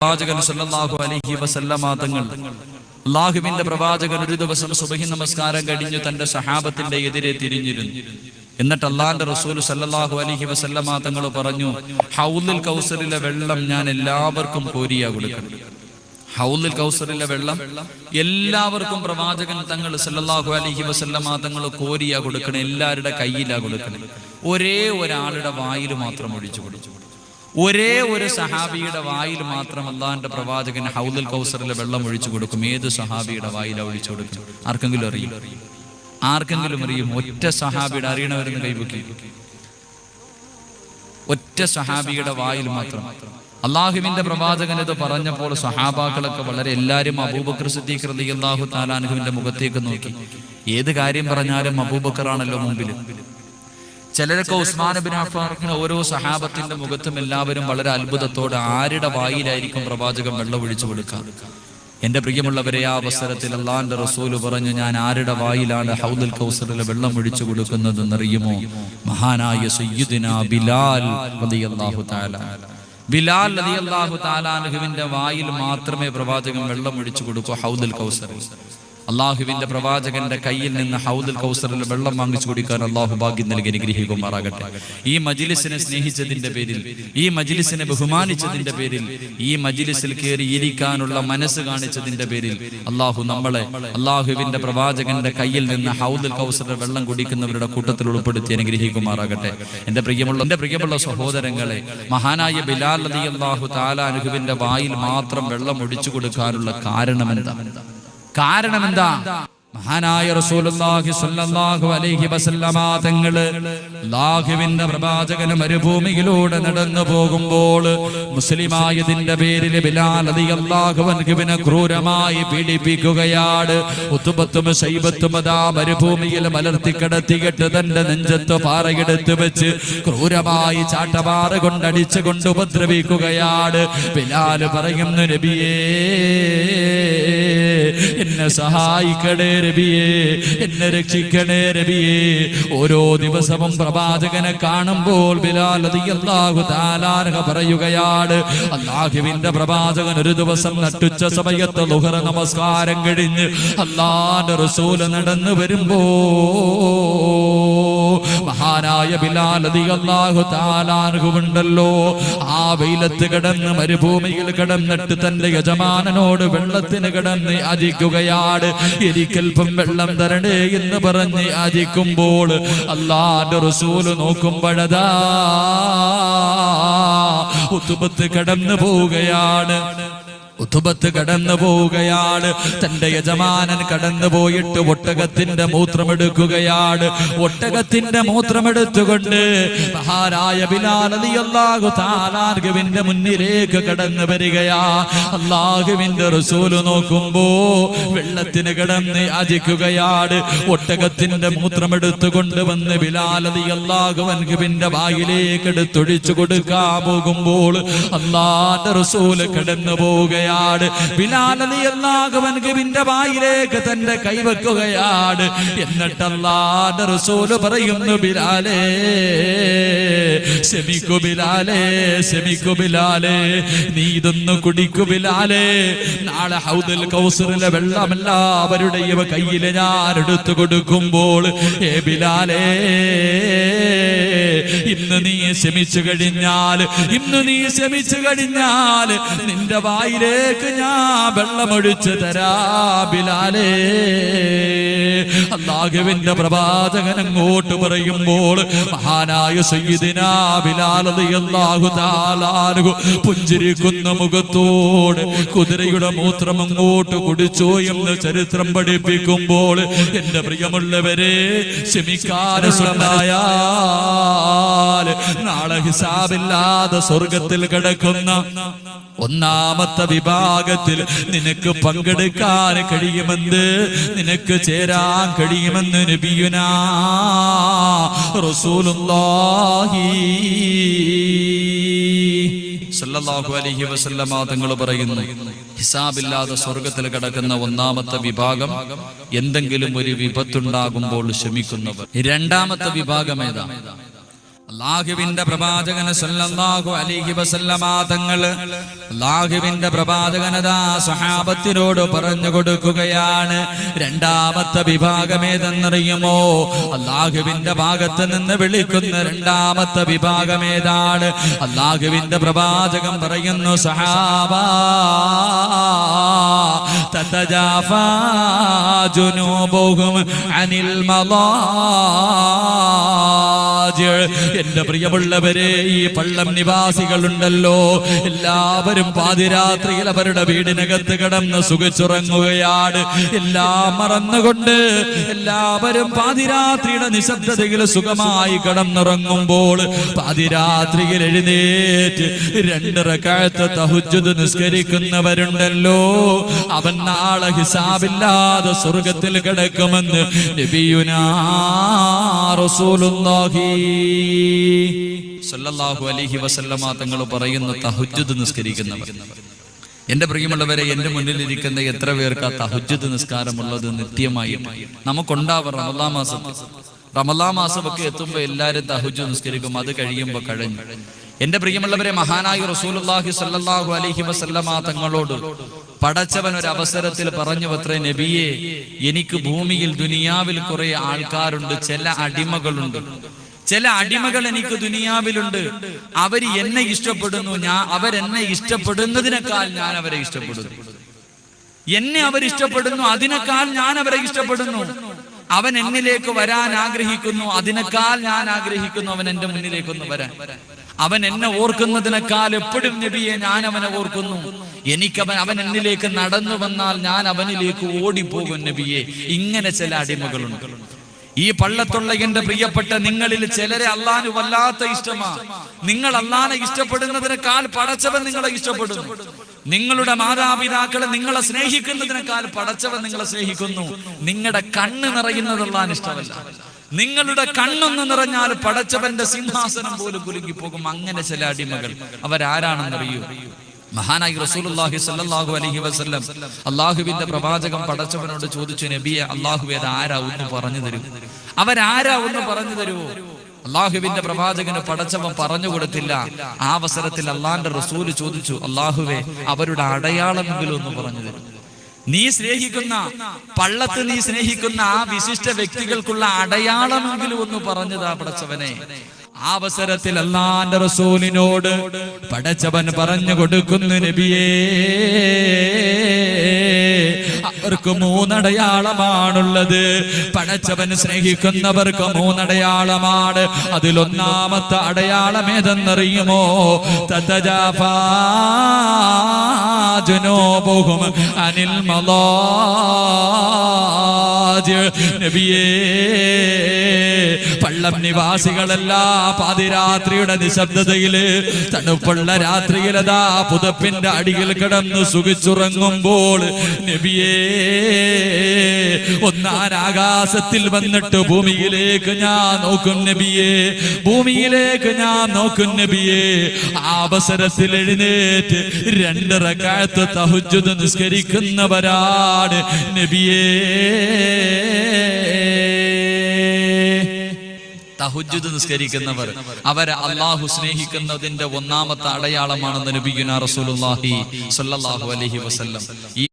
പ്രവാചകൻ സല്ലല്ലാഹു അലൈഹി വസല്ലമ തങ്ങൾ. അള്ളാഹുവിന്റെ പ്രവാചകൻ ഒരു ദിവസം സുബഹി നമസ്കാരം കഴിഞ്ഞു തന്റെ സഹാബത്തിന്റെ എതിരെ തിരിഞ്ഞിരുന്നു. എന്നിട്ട് അള്ളാന്റെ റസൂൽ സല്ലല്ലാഹു അലൈഹി വസല്ലമ തങ്ങൾ പറഞ്ഞു ഹൗലിൽ കൗസറിലെ വെള്ളം ഞാൻ എല്ലാവർക്കും കോരിയാ കൊടുക്കണം. ഹൗലിൽ കൗസറിലെ വെള്ളം എല്ലാവർക്കും പ്രവാചകൻ തങ്ങൾ സല്ലല്ലാഹു അലൈഹി വസല്ലമ തങ്ങൾ കോരിയാ കൊടുക്കണം എല്ലാവരുടെ കയ്യിലാ കൊടുക്കണം. ഒരേ ഒരാളുടെ വായിൽ മാത്രം ഒഴിച്ചു കൊടുത്തു. ഒരേ ഒരു സഹാബിയുടെ വായിൽ മാത്രം അള്ളാഹിന്റെ പ്രവാചകൻ ഹൗദൽ കൗസറിലെ വെള്ളം ഒഴിച്ചു കൊടുക്കും. ഏത് സഹാബിയുടെ വായിൽ ഒഴിച്ചു കൊടുക്കും ആർക്കെങ്കിലും അറിയും? ആർക്കെങ്കിലും അറിയും? ഒറ്റ സഹാബിയുടെ അറിയണവരെന്ന് കൈവക്കി. ഒറ്റ സഹാബിയുടെ വായിൽ മാത്രം. അള്ളാഹുവിന്റെ പ്രവാചകൻ ഇത് പറഞ്ഞപ്പോൾ സഹാബാക്കളൊക്കെ വളരെ എല്ലാരും അബൂബക്കർ സിദ്ദീഖ് റലി അള്ളാഹു താലാനുഹുവിന്റെ മുഖത്തേക്ക് നോക്കി. ഏത് കാര്യം പറഞ്ഞാലും അബൂബക്കറാണല്ലോ മുമ്പിൽ ചിലരൊക്കെ ഉസ്മാൻ ബിൻ അഫാറിന് ഓരോ സഹാബത്തിന്റെ മുഖത്തും എല്ലാവരും വളരെ അത്ഭുതത്തോടെ ആരുടെ വായിലായിരിക്കും പ്രവാചകൻ വെള്ളം ഒഴിച്ചു കൊടുക്കുക. എന്റെ പ്രിയമുള്ളവരെ ആ അവസരത്തിൽ അള്ളാന്റെ റസൂൽ പറഞ്ഞു ഞാൻ ആരുടെ വായിലാണ് ഹൗദുൽ കൗസറിൽ വെള്ളം ഒഴിച്ചു കൊടുക്കുന്നതെന്നറിയുമോ മഹാനായ സയ്യുദിന ബിലാൽ റളിയല്ലാഹു തആല. ബിലാൽ റളിയല്ലാഹു വായിൽ മാത്രമേ പ്രവാചകൻ വെള്ളം ഒഴിച്ചു കൊടുക്കൂ ഹൗദുൽ കൗസറിൽ. അള്ളാഹുവിന്റെ പ്രവാചകന്റെ കയ്യിൽ നിന്ന് ഹൗദുൽ കൗസറിൽ വെള്ളം വാങ്ങിച്ചു കുടിക്കാൻ അള്ളാഹു ഭാഗ്യം നൽകി അനുഗ്രഹിക്കുമാറാകട്ടെ. ഈ മജിലിസിനെ സ്നേഹിച്ചതിന്റെ പേരിൽ ഈ മജിലിസിനെ ബഹുമാനിച്ചതിന്റെ പേരിൽ ഈ മജിലിസിൽ കയറി ഇരിക്കാനുള്ള മനസ്സ് കാണിച്ചതിന്റെ പേരിൽ അള്ളാഹു നമ്മളെ അള്ളാഹുവിന്റെ പ്രവാചകന്റെ കയ്യിൽ നിന്ന് ഹൗദുൽ കൗസറിൽ വെള്ളം കുടിക്കുന്നവരുടെ കൂട്ടത്തിൽ ഉൾപ്പെടുത്തി അനുഗ്രഹിക്കുമാറാകട്ടെ. എന്റെ പ്രിയമുള്ള എന്റെ പ്രിയമുള്ള സഹോദരങ്ങളെ മഹാനായ ബിലാൽ അലി അള്ളാഹു താലാനുഹുവിന്റെ വായിൽ മാത്രം വെള്ളം ഒഴിച്ചു കൊടുക്കാനുള്ള കാരണം എന്താ കാരണം എന്താ മഹാനായ റസൂലുള്ളാഹി സ്വല്ലല്ലാഹു അലൈഹി വസല്ലമ തങ്ങൾ അല്ലാഹുവിന്റെ പ്രവാചകന് മരുഭൂമിയിലൂടെ നടന്നു പോകുമ്പോൾ മുസ്ലിമായതിന്റെ പേരിൽ ബിലാൽ റളിയല്ലാഹു അൻഹുവിനെ ക്രൂരമായി പീഡിപ്പിക്കുകയാണ്. ഉത്തുബത്തും ശൈബത്തും അതാ മരുഭൂമിയിൽ മലർത്തി കിടത്തിയിട്ട് തന്റെ നെഞ്ചത്ത് പാറയെടുത്ത് വെച്ച് ക്രൂരമായി ചാട്ടപാറ കൊണ്ടടിച്ചു കൊണ്ട് ഉപദ്രവിക്കുകയാണ്. ബിലാൽ പറയുന്നു നബിയേ എന്നെ സഹായിക്കണേ രബിയേ എന്നെ രക്ഷിക്കണേ രബിയേ. ഓരോ ദിവസവും പ്രവാചകനെ കാണുമ്പോൾ ബിലാൽ പറയുകയാണ്. അള്ളാഹുവിന്റെ പ്രവാചകൻ ഒരു ദിവസം നട്ടുച്ച സമയത്ത് ലുഹറ നമസ്കാരം കഴിഞ്ഞ് അള്ളാന്റെ റസൂൽ നടന്നു വരുമ്പോ മഹാനായ താലാർഹുണ്ടല്ലോ ആ വെയിലത്ത് കിടന്ന് മരുഭൂമിയിൽ കിടന്നിട്ട് തന്റെ യജമാനനോട് വെള്ളത്തിന് കിടന്ന് യാചിക്കുകയാണ് എനിക്കൽപ്പം വെള്ളം തരണേ എന്ന് പറഞ്ഞ് അജിക്കുമ്പോൾ അള്ളാന്റെ റസൂൽ നോക്കുമ്പോഴതാ ഉത്തുപത്ത് കടന്നു പോവുകയാണ്. ഉത്തുബത്ത് കടന്നു പോവുകയാണ്. തന്റെ യജമാനൻ കടന്നു പോയിട്ട് ഒട്ടകത്തിന്റെ മൂത്രമെടുക്കുകയാണ്. ഒട്ടകത്തിന്റെ മൂത്രമെടുത്തുകൊണ്ട് മഹാരായ ബിലാലി അള്ളാഹു താലാർഗുവിന്റെ മുന്നിലേക്ക് കടന്നു വരികയാ. അള്ളാഹുവിന്റെ റസൂൽ നോക്കുമ്പോ വെള്ളത്തിന് കിടന്ന് യാചിക്കുകയാണ്. ഒട്ടകത്തിന്റെ മൂത്രമെടുത്തുകൊണ്ട് വന്ന് ബിലാലി അള്ളാഹുവൻകുവിന്റെ വായിലേക്ക് എടുത്തൊഴിച്ചു കൊടുക്കാൻ പോകുമ്പോൾ അള്ളാന്റെ റസൂൽ കടന്നു പോവുകയാണ് ബിലാലി അള്ളാഹുവൻകുവിന്റെ വായിലേക്ക് തന്റെ കൈവെക്കുകയാണ് എന്നിട്ട് അള്ളാന്റെ റസൂൽ പറയുന്നു ബിലാലേ ശമിക്കു ബിലാലേ ശമിക്കു ബിലാലേ നീ ഇതൊന്ന് കുടിക്കു ബിലാലേ. നാളെ ഹൗദൽ കൗസറിലെ വെള്ളമെല്ലാവരുടെയും കയ്യിൽ ഞാൻ എടുത്തു കൊടുക്കുമ്പോൾ ഏ ബിലാലേ ഇന്ന് നീ ശമിച്ചു കഴിഞ്ഞാൽ ഇന്ന് നീ ശമിച്ചു കഴിഞ്ഞാൽ നിന്റെ വായിലേക്ക് ഞാൻ വെള്ളമൊഴിച്ചു തരാ ബിലാലേ. അള്ളാഹുവിന്റെ പ്രവാചകൻ അങ്ങോട്ട് പറയുമ്പോൾ മഹാനായ സയ്യിദിനാ തആല അൻഹു പുഞ്ചിരിക്കുന്ന മുഖത്തോട് കുതിരയുടെ മൂത്രം അങ്ങോട്ട് കുടിച്ചോ എന്ന് ചരിത്രം പഠിപ്പിക്കുമ്പോൾ എന്റെ പ്രിയമുള്ളവരെ ക്ഷമിക്കാനുണ്ടായാൽ നാളെ ഹിസാബില്ലാതെ സ്വർഗത്തിൽ കിടക്കുന്ന ഒന്നാമത്തെ വിഭാഗത്തിൽ നിനക്ക് പങ്കെടുക്കാൻ കഴിയുമെന്ന് നിനക്ക് ചേരാൻ കഴിയുമെന്ന് നബിയുനാ അലൈഹി തങ്ങൾ പറയുന്നു ഹിസാബില്ലാതെ സ്വർഗത്തിൽ കിടക്കുന്ന ഒന്നാമത്തെ വിഭാഗം എന്തെങ്കിലും ഒരു വിപത്തുണ്ടാകുമ്പോൾ ക്ഷമിക്കുന്നവർ. രണ്ടാമത്തെ വിഭാഗം ഏതാ? അള്ളാഹുവിന്റെ പ്രവാചകന് സല്ലല്ലാഹു അലൈഹി വസല്ലമ തങ്ങൾ അള്ളാഹുവിന്റെ പ്രവാചകനതാ സഹാബത്തിനോട് പറഞ്ഞു കൊടുക്കുകയാണ്. രണ്ടാമത്തെ വിഭാഗം ഏതെന്നറിയുമോ? അള്ളാഹുവിന്റെ ഭാഗത്ത് നിന്ന് വിളിക്കുന്ന രണ്ടാമത്തെ വിഭാഗം ഏതാണ്? അള്ളാഹുവിന്റെ പ്രവാചകൻ പറയുന്നു സഹാബ തതജാഫാ جنوبهم عن المضاجع എന്റെ പ്രിയമുള്ളവരെ ഈ പള്ളം നിവാസികളുണ്ടല്ലോ. എല്ലാവരും പാതിരാത്രിയിൽ അവരുടെ വീടിനകത്ത് കിടന്ന് സുഖിച്ചുറങ്ങുകയാണ്. എല്ലാം മറന്നുകൊണ്ട് എല്ലാവരും പാതിരാത്രിയുടെ നിശബ്ദതയിൽ സുഖമായി കിടന്നുറങ്ങുമ്പോൾ പാതിരാത്രിയിൽ എഴുന്നേറ്റ് രണ്ടിറക്കാലത്ത് തഹുജുദ് നിസ്കരിക്കുന്നവരുണ്ടല്ലോ. അവൻ നാളെ ഹിസാബില്ലാതെ സ്വർഗത്തിൽ കിടക്കുമെന്ന് സല്ലല്ലാഹു അലൈഹി വസല്ലമ തങ്ങൾ പറയുന്ന തഹജ്ജുദ് നിസ്കരിക്കുന്നവർ. എന്റെ പ്രിയമുള്ളവരെ എന്റെ മുന്നിലിരിക്കുന്ന എത്ര പേർക്ക് ആ തഹജ്ജുദ് നിസ്കാരമുള്ളത് നിത്യമായിട്ട്? നമുക്കുണ്ടാവും റമദാ മാസം. റമലാ മാസമൊക്കെ എത്തുമ്പോൾ എല്ലാവരും തഹുജ് നിസ്കരിക്കും അത് കഴിയുമ്പോൾ കഴിഞ്ഞു. എന്റെ പ്രിയമുള്ളവരെ മഹാനായ റസൂലുള്ളാഹി സല്ലല്ലാഹു അലൈഹി വസല്ലമ തങ്ങളോട് പടച്ചവൻ ഒരു അവസരത്തിൽ പറഞ്ഞു അത്രേ നബിയെ എനിക്ക് ഭൂമിയിൽ ദുനിയാവിൽ കുറെ ആൾക്കാരുണ്ട് ചില അടിമകളുണ്ട്. ചില അടിമകൾ എനിക്ക് ദുനിയാവിലുണ്ട്. അവർ എന്നെ ഇഷ്ടപ്പെടുന്നു. ഞാൻ അവരെന്നെ ഇഷ്ടപ്പെടുന്നതിനേക്കാൾ ഞാൻ അവരെ ഇഷ്ടപ്പെടുന്നു. എന്നെ അവർ ഇഷ്ടപ്പെടുന്നു അതിനേക്കാൾ ഞാൻ അവരെ ഇഷ്ടപ്പെടുന്നു. അവൻ എന്നിലേക്ക് വരാൻ ആഗ്രഹിക്കുന്നു അതിനേക്കാൾ ഞാൻ ആഗ്രഹിക്കുന്നു അവൻ എന്റെ മുന്നിലേക്കൊന്ന് വരാൻ. അവൻ എന്നെ ഓർക്കുന്നതിനേക്കാൾ എപ്പോഴും നബിയെ ഞാൻ അവനെ ഓർക്കുന്നു. എനിക്കവൻ അവൻ എന്നിലേക്ക് നടന്നു വന്നാൽ ഞാൻ അവനിലേക്ക് ഓടിപ്പോകും നബിയെ. ഇങ്ങനെ ചില അടിമകളുണ്ട്. ഈ പള്ളത്തുള്ള എന്റെ പ്രിയപ്പെട്ട നിങ്ങളിൽ ചിലരെ അള്ളാന് വല്ലാത്ത ഇഷ്ടമാ. നിങ്ങൾ അള്ളാനെ ഇഷ്ടപ്പെടുന്നതിനേക്കാൾ പടച്ചവൻ നിങ്ങളെ ഇഷ്ടപ്പെടുന്നു. നിങ്ങളുടെ മാതാപിതാക്കളെ നിങ്ങളെ സ്നേഹിക്കുന്നതിനേക്കാൾ പടച്ചവൻ നിങ്ങളെ സ്നേഹിക്കുന്നു. നിങ്ങളുടെ കണ്ണ് നിറയുന്നത് അള്ളാൻ ഇഷ്ടമല്ല. നിങ്ങളുടെ കണ്ണൊന്ന് നിറഞ്ഞാൽ പടച്ചവന്റെ സിംഹാസനം പോലും കുലുങ്ങിപ്പോകും അങ്ങനെ ചില അടിമകൾ അവരാരാണെന്നറിയൂ. മഹാനായി റസൂലുള്ളാഹി സ്വല്ലല്ലാഹു അലൈഹി വസല്ലം അള്ളാഹുവിന്റെ പ്രവാചകം പടച്ചവനോട് ചോദിച്ചു നബിയെ അള്ളാഹു ഏത് ആരാ ഒന്ന് പറഞ്ഞു തരൂ? അവരാരാ ഒന്ന് പറഞ്ഞു തരുമോ അള്ളാഹുവിന്റെ പ്രവാചകന് പടച്ചവൻ പറഞ്ഞു കൊടുത്തില്ല. ആ അവസരത്തിൽ അള്ളാന്റെ റസൂൽ ചോദിച്ചു അള്ളാഹുവെ അവരുടെ അടയാളമെങ്കിലും ഒന്ന് പറഞ്ഞു തരും. നീ സ്നേഹിക്കുന്ന പള്ളത്ത് നീ സ്നേഹിക്കുന്ന ആ വിശിഷ്ട വ്യക്തികൾക്കുള്ള അടയാളമെങ്കിലും ഒന്ന് പറഞ്ഞതാ പടച്ചവനെ. ആ അവസരത്തിൽ അല്ലാന്റെ റസൂലിനോട് പടച്ചവൻ പറഞ്ഞു കൊടുക്കുന്നു നബിയേ അവർക്ക് മൂന്നടയാളമാണുള്ളത്. പടച്ചവൻ സ്നേഹിക്കുന്നവർക്ക് മൂന്നടയാളമാണ്. അതിലൊന്നാമത്തെ അടയാളം ഏതെന്നറിയുമോ? തതജാഫാജുനോബുഹും അനിൽ മലാജ് നബിയേ പള്ളം നിവാസികളെല്ലാം പാതിരാത്രിയുടെ നിശബ്ദതയിൽ തണുപ്പുള്ള രാത്രിയിലതാ പുതപ്പിന്റെ അടിയിൽ കിടന്ന് സുഖിച്ചുറങ്ങുമ്പോൾ നബിയേ ഒന്നാൻ ആകാശത്തിൽ വന്നിട്ട് ഭൂമിയിലേക്ക് ഞാൻ നോക്കും നബിയേ ഭൂമിയിലേക്ക് ഞാൻ നോക്കും നബിയേ. അവസരത്തിൽ എഴുന്നേറ്റ് രണ്ടര കാലത്ത് തഹുജുദ് നിസ്കരിക്കുന്നവരാണ് നബിയേ. തഹുജുദ് നിസ്കരിക്കുന്നവർ. അവരെ അള്ളാഹു സ്നേഹിക്കുന്നതിന്റെ ഒന്നാമത്തെ അടയാളമാണെന്ന് നബിയുന റസൂലുള്ളാഹി സ്വല്ലല്ലാഹു അലൈഹി വസല്ലം. ഈ